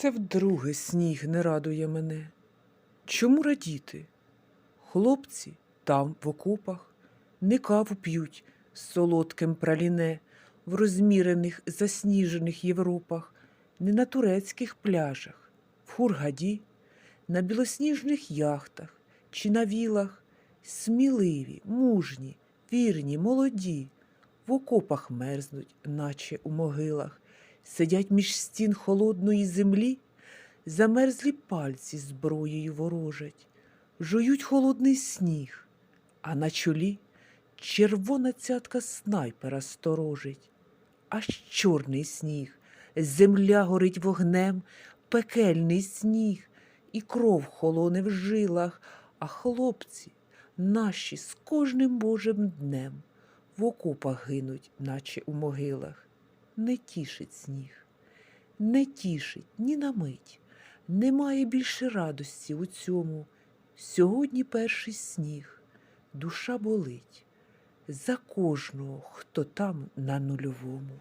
Це вдруге сніг не радує мене. Чому радіти? Хлопці там, в окопах, не каву п'ють з солодким праліне в розмірених засніжених Європах, не на турецьких пляжах, в Хургаді, на білосніжних яхтах чи на вілах, сміливі, мужні, вірні, молоді, в окопах мерзнуть, наче у могилах, сидять між стін холодної землі, замерзлі пальці зброєю ворожать, жують холодний сніг, а на чолі червона цятка снайпера сторожить, аж чорний сніг, земля горить вогнем, пекельний сніг, і кров холоне в жилах, а хлопці наші з кожним божим днем в окопах гинуть, наче у могилах. Не тішить сніг, не тішить ні на мить, немає більше радості у цьому. Сьогодні перший сніг, душа болить за кожного, хто там на нульовому.